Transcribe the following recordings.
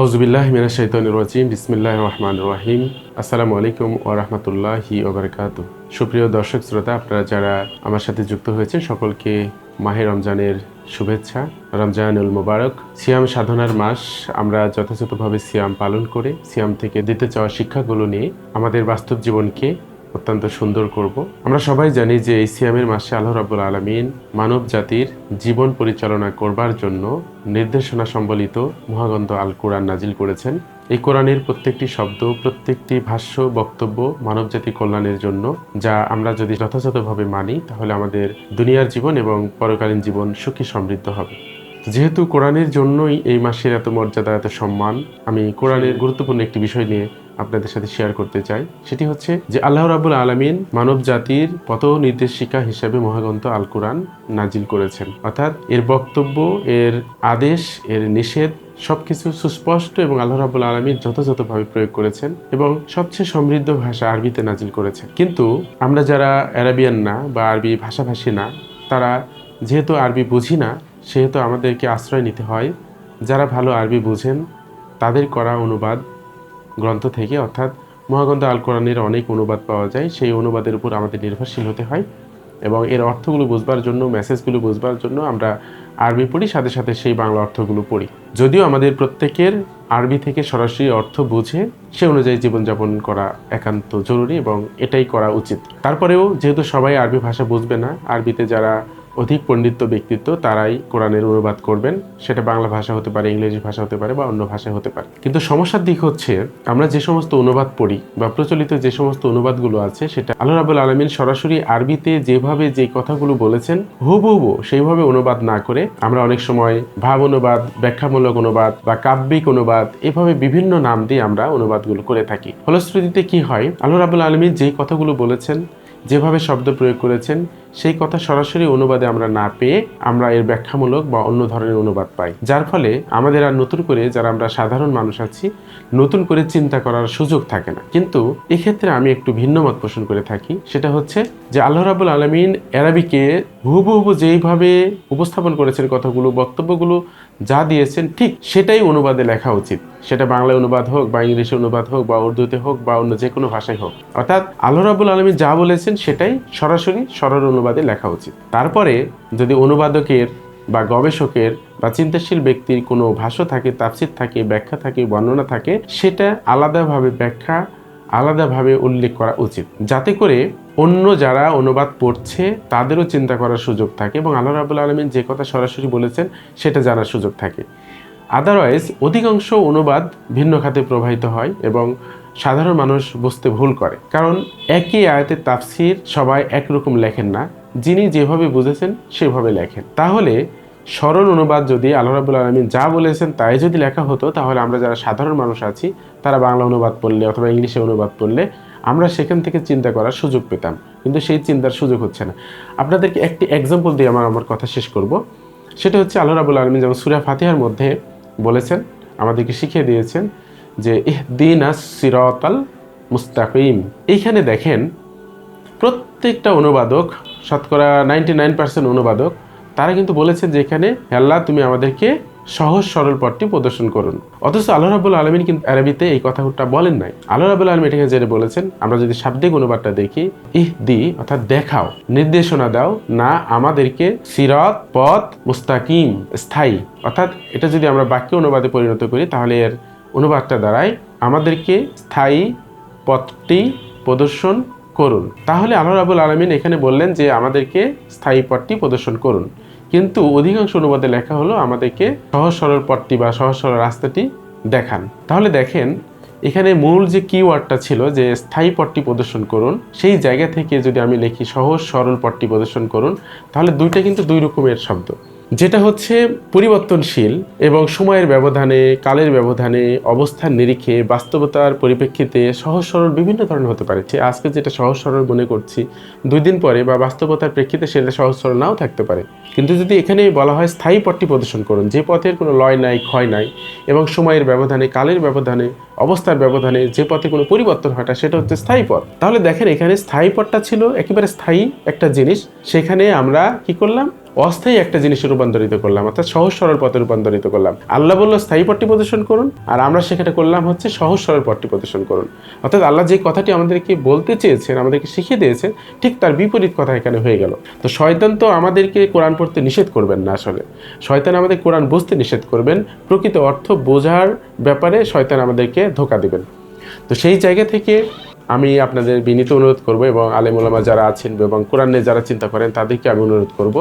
আউজবিল্লাহ মিনা শৈতন রাজিম বিসমিল্লাহ রহমান রহিম আসসালামু আলাইকুম ও রহমতুল্লাহি ওবরকাত সুপ্রিয় দর্শক শ্রোতা, আপনারা যারা আমার সাথে যুক্ত হয়েছেন, সকলকে মাহে রমজানের শুভেচ্ছা, রমজানুল মোবারক। সিয়াম সাধনার মাস, আমরা যথাযথভাবে সিয়াম পালন করে, সিয়াম থেকে দিতে চাওয়া শিক্ষাগুলো নিয়ে আমাদের বাস্তব জীবনকে অত্যন্ত সুন্দর করব। আমরা সবাই জানি যে এই সিয়ামের মাসে আল্লাহ রাবুল আলমিন মানব জাতির জীবন পরিচালনা করবার জন্য নির্দেশনা সম্বলিত মহাগন্ধ আল কোরআন নাজিল করেছেন। এই কোরআনের প্রত্যেকটি শব্দ, প্রত্যেকটি ভাষ্য, বক্তব্য মানবজাতি কল্যাণের জন্য, যা আমরা যদি যথাযথভাবে মানি, তাহলে আমাদের দুনিয়ার জীবন এবং পরকালীন জীবন সুখী সমৃদ্ধ হবে। যেহেতু কোরআনের জন্যই এই মাসের এত মর্যাদা, এত সম্মান, আমি কোরআনের গুরুত্বপূর্ণ একটি বিষয় নিয়ে আপনাদের সাথে শেয়ার করতে চাই, সেটি হচ্ছে যে আল্লাহ রাবুল আলমিন মানব জাতির পথ নির্দেশিকা হিসেবে মহাগ্রন্থ আল কোরআন নাজিল করেছেন। অর্থাৎ এর বক্তব্য, এর আদেশ, এর নিষেধ সবকিছু সুস্পষ্ট এবং আল্লাহ রাবুল আলমী যথাযথভাবে প্রয়োগ করেছেন এবং সবচেয়ে সমৃদ্ধ ভাষা আরবিতে নাজিল করেছেন। কিন্তু আমরা যারা অ্যারাবিয়ান না বা আরবি ভাষাভাষী না, তারা যেহেতু আরবি বুঝি না, সেহেতু আমাদেরকে আশ্রয় নিতে হয়। যারা ভালো আরবি বুঝেন, তাদের করা অনুবাদ গ্রন্থ থেকে, অর্থাৎ মহাগ্রন্থ আল কোরআনের অনেক অনুবাদ পাওয়া যায়, সেই অনুবাদের উপর আমাদের নির্ভরশীল হতে হয় এবং এর অর্থগুলো বুঝবার জন্য, মেসেজগুলো বুঝবার জন্য আমরা আরবি পড়ি, সাথে সাথে সেই বাংলা অর্থগুলো পড়ি। যদিও আমাদের প্রত্যেকের আরবি থেকে সরাসরি অর্থ বুঝে, সে অনুযায়ী জীবনযাপন করা একান্ত জরুরি এবং এটাই করা উচিত। তারপরেও যেহেতু সবাই আরবি ভাষা বুঝবে না, আরবিতে যারা অধিক পণ্ডিত্য ব্যক্তিত্ব তারাই কোরআনের অনুবাদ করবেন। সেটা বাংলা ভাষা হতে পারে, ইংরেজি ভাষা হতে পারে বা অন্য ভাষা হতে পারে। কিন্তু সমস্যার দিক হচ্ছে, আমরা যে সমস্ত অনুবাদ পড়ি বা প্রচলিত যে সমস্ত অনুবাদগুলো আছে, সেটা আল্লাহ রাবুল আলমিন সরাসরি আরবিতে যেভাবে যে কথাগুলো বলেছেন, হুবহু সেইভাবে অনুবাদ না করে আমরা অনেক সময় ভাব অনুবাদ, ব্যাখ্যামূলক অনুবাদ বা কাব্যিক অনুবাদ এভাবে বিভিন্ন নাম দিয়ে আমরা অনুবাদগুলো করে থাকি। ফলশ্রুতিতে কি হয়, আল্লাহ রাবুল আলমিন যে কথাগুলো বলেছেন যেভাবে শব্দ প্রয়োগ করেছেন, সেই কথা সরাসরি অনুবাদে আমরা না পেয়ে আমরা এর ব্যাখ্যামূলক বা অন্য ধরনের অনুবাদ পাই। যার ফলে আমাদের আর নতুন করে যারা আমরা সাধারণ মানুষ আছি, নতুন করে চিন্তা করার সুযোগ থাকে না। কিন্তু এক্ষেত্রে আমি একটু ভিন্ন মত পোষণ করে থাকি। সেটা হচ্ছে যে আল্লাহ রাবুল আলমিন অ্যারাবিকে হুবহু যেইভাবে উপস্থাপন করেছেন কথাগুলো, বক্তব্যগুলো যা দিয়েছেন ঠিক সেটাই অনুবাদে লেখা উচিত। সেটা বাংলা অনুবাদ হোক বা ইংলিশে অনুবাদ হোক বা উর্দুতে হোক বা অন্য যে কোনো ভাষায় হোক। অর্থাৎ আল্লাহ রাবুল আলমী যা বলেছেন সেটাই সরাসরি সরল অনুবাদে লেখা উচিত। তারপরে যদি অনুবাদকের বা গবেষকের বা চিন্তাশীল ব্যক্তির কোনো ভাষ্য থাকে, তাফসির থাকে, ব্যাখ্যা থাকে, বর্ণনা থাকে, সেটা আলাদাভাবে ব্যাখ্যা, আলাদাভাবে উল্লেখ করা উচিত। যাতে করে অন্য যারা অনুবাদ পড়ছে, তাদেরও চিন্তা করার সুযোগ থাকে এবং আল্লাহ রাবুল আলমিন যে কথা সরাসরি বলেছেন, সেটা জানার সুযোগ থাকে। আদারওয়াইজ অধিকাংশ অনুবাদ ভিন্ন খাতে প্রবাহিত হয় এবং সাধারণ মানুষ বুঝতে ভুল করে। কারণ একই আয়তের তাফসির সবাই একরকম লেখেন না। যিনি যেভাবে বুঝেছেন, সেভাবে লেখেন। তাহলে সরল অনুবাদ যদি আল্লাহ রাবুল আলমিন যা বলেছেন, তাই যদি লেখা হতো, তাহলে আমরা যারা সাধারণ মানুষ আছি, তারা বাংলা অনুবাদ পড়লে অথবা ইংলিশে অনুবাদ পড়লে আমরা সেখান থেকে চিন্তা করার সুযোগ পেতাম, কিন্তু সেই চিন্তার সুযোগ হচ্ছে না। আপনাদেরকে একটি এক্সাম্পল দিয়ে আমার আমার কথা শেষ করব। সেটা হচ্ছে আল্লাহ রাবুল আলমিন যেমন সুরা ফাতিহার মধ্যে বলেছেন, আমাদেরকে শিখিয়ে দিয়েছেন যে দিন সিরতাল মুস্তাকিম। এইখানে দেখেন, প্রত্যেকটা অনুবাদক, শতকরা নাইনটি নাইন পার্সেন্ট অনুবাদক, তারা কিন্তু বলেছেন যে এখানে, আল্লাহ তুমি আমাদেরকে সহজ, সরল পথটি প্রদর্শন করুন। অথচ আল্লাহ রাবুল আলমিন কিন্তু আরবিতে এই কথাটা বলেন নাই। আল্লাহ রাবুল আলম এটাকে যেটা বলেছেন, আমরা যদি শাব্দিক অনুবাদটা দেখি, ইহ দি, অর্থাৎ দেখাও, নির্দেশনা দাও, না আমাদেরকে সিরত, পথ মুস্তাকিম, স্থায়ী। অর্থাৎ এটা যদি আমরা বাক্য অনুবাদে পরিণত করি, তাহলে এর অনুবাদটা দ্বারায় আমাদেরকে স্থায়ী পথটি প্রদর্শন করুন। তাহলে আল্লাহ রাবুল আলমিন এখানে বললেন যে, আমাদেরকে স্থায়ী পথটি প্রদর্শন করুন। কিন্তু অধিকাংশ অনুবাদে লেখা হলো আমাদেরকে সহজ সরল পথটি বা সহজ সরল রাস্তাটি দেখান। তাহলে দেখেন, এখানে মূল যে কিওয়ার্ডটা ছিল যে স্থায়ী পথটি প্রদর্শন করুন, সেই জায়গা থেকে যদি আমি লিখি সহজ সরল পথটি প্রদর্শন করুন, তাহলে দুইটা কিন্তু দুই রকমের শব্দ। যেটা হচ্ছে পরিবর্তনশীল এবং সময়ের ব্যবধানে, কালের ব্যবধানে অবস্থার নিরিখে, বাস্তবতার পরিপ্রেক্ষিতে সহজ সরল বিভিন্ন ধরনের হতে পারে। আজকে যেটা সহজ সরল মনে করছি, দুই দিন পরে বা বাস্তবতার প্রেক্ষিতে সেটা সহজ সরল নাও থাকতে পারে। কিন্তু যদি এখানে বলা হয় স্থায়ী পথটি প্রদর্শন করুন, যে পথের কোনো লয় নাই, ক্ষয় নাই এবং সময়ের ব্যবধানে, কালের ব্যবধানে, অবস্থার ব্যবধানে যে পথে কোনো পরিবর্তন হয় না সেটা হচ্ছে স্থায়ী পথ। তাহলে দেখেন এখানে স্থায়ী পথটা ছিল একেবারে স্থায়ী একটা জিনিস। সেখানে আমরা কি করলাম? অস্থায়ী একটা জিনিসে রূপান্তরিত করলাম, অর্থাৎ সহজ সরল পথে রূপান্তরিত করলাম। আল্লাহ বলল, স্থায়ী পথটি প্রদর্শন করুন। আর আমরা সেখানে করলাম হচ্ছে সহজ সরল পথটি প্রদর্শন করুন। অর্থাৎ আল্লাহ যে কথাটি আমাদেরকে বলতে চেয়েছেন, আমাদেরকে শিখিয়ে দিয়েছেন, ঠিক তার বিপরীত কথা এখানে হয়ে গেল। তো শয়তান তো আমাদেরকে কোরআন পড়তে নিষেধ করবেন না আসলে। শয়তান আমাদের কোরআন বুঝতে নিষেধ করবেন। প্রকৃত অর্থ বোঝার ব্যাপারে শয়তান আমাদেরকে ধোকা দেবেন। তো সেই জায়গা থেকে আমি আপনাদের বিনীত অনুরোধ করব এবং আলেম ওলামা যারা আছেন এবং কোরআন নিয়ে যারা চিন্তা করেন, তাদেরকে আমি অনুরোধ করব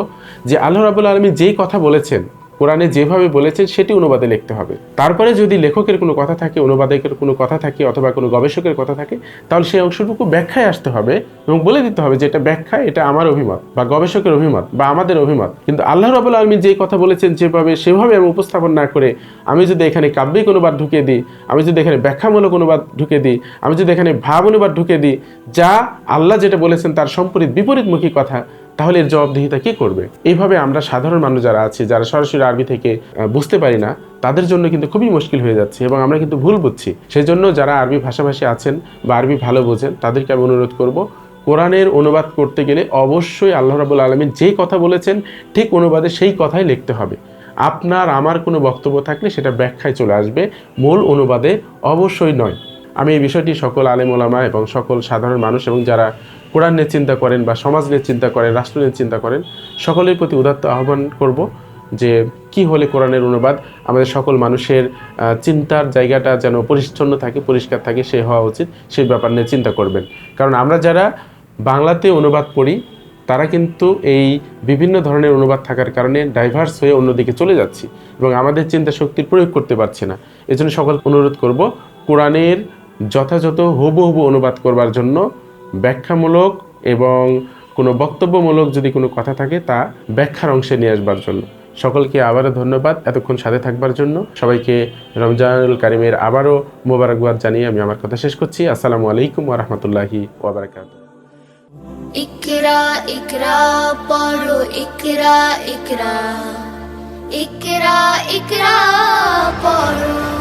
যে আল্লাহ রাবুল আলমী যেই কথা বলেছেন কোরআনে যেভাবে বলেছেন, সেটি অনুবাদে লিখতে হবে। তারপরে যদি লেখকের কোনো কথা থাকে, অনুবাদকের কোনো কথা থাকে, অথবা কোনো গবেষকের কথা থাকে, তাহলে সেই অংশটুকু ব্যাখ্যায় আসতে হবে এবং বলে দিতে হবে যে এটা ব্যাখ্যা এটা আমার অভিমত বা গবেষকের অভিমত বা আমাদের অভিমত। কিন্তু আল্লাহ রাবুল আলমী যেই কথা বলেছেন, যেভাবে, সেভাবে আমি উপস্থাপন না করে আমি যদি এখানে কাব্যিক অনুবাদ ঢুকিয়ে দিই, আমি যদি এখানে ব্যাখ্যামূলক অনুবাদ ঢুকে দিই, আমি যদি এখানে ভাব অনুবাদ ঢুকে দিই, যা আল্লাহ যেটা বলেছেন তার সম্পরীত বিপরীতমুখী কথা তাহলে এর জবাবদিহিতা কে করবে? এইভাবে আমরা সাধারণ মানুষ যারা আছি, যারা সরাসরি আরবি থেকে বুঝতে পারি না, তাদের জন্য কিন্তু খুবই মুশকিল হয়ে যাচ্ছে এবং আমরা কিন্তু ভুল বুঝছি। সেই জন্য যারা আরবি ভাষাভাষী আছেন বা আরবি ভালো বোঝেন, তাদেরকে আমি অনুরোধ করব, কোরআনের অনুবাদ করতে গেলে অবশ্যই আল্লাহ রাবুল আলমিন যেই কথা বলেছেন, ঠিক অনুবাদে সেই কথাই লিখতে হবে। আপনার, আমার কোনো বক্তব্য থাকলে সেটা ব্যাখ্যায় চলে আসবে, মূল অনুবাদে অবশ্যই নয়। আমি এই বিষয়টি সকল আলেম ওলামা এবং সকল সাধারণ মানুষ এবং যারা কোরআন নিয়ে চিন্তা করেন বা সমাজ নিয়ে চিন্তা করেন, রাষ্ট্র নিয়ে চিন্তা করেন, সকলের প্রতি উদাত্ত আহ্বান করব যে কি হলে কোরআনের অনুবাদ আমাদের সকল মানুষের চিন্তার জায়গাটা যেন পরিচ্ছন্ন থাকে, পরিষ্কার থাকে, সে হওয়া উচিত, সেই ব্যাপার নিয়ে চিন্তা করবেন। কারণ আমরা যারা বাংলাতে অনুবাদ পড়ি, তারা কিন্তু এই বিভিন্ন ধরনের অনুবাদ থাকার কারণে ডাইভার্স হয়ে অন্যদিকে চলে যাচ্ছি এবং আমাদের চিন্তা শক্তির প্রয়োগ করতে পারছি না। এজন্য সকল অনুরোধ করব, কোরআনের যথাযথ হুবহু অনুবাদ করবার জন্য ব্যাখ্যামূলক এবং কোনো বক্তব্যমূলক যদি কোনো কথা থাকে তা ব্যাখ্যার অংশে নিয়ে আসবার জন্য। সকলকে আবারও ধন্যবাদ এতক্ষণ সাথে থাকবার জন্য। সবাইকে রমজানুল কারিমের আবারও মোবারকবাদ জানিয়ে আমি আমার কথা শেষ করছি। আসসালামু আলাইকুম ওরহমতুল্লাহি ওবরাকাত ইকরা ইকরা, পড়ো, ইকরা ইকরা। ইকরা ইকরা, পড়ো।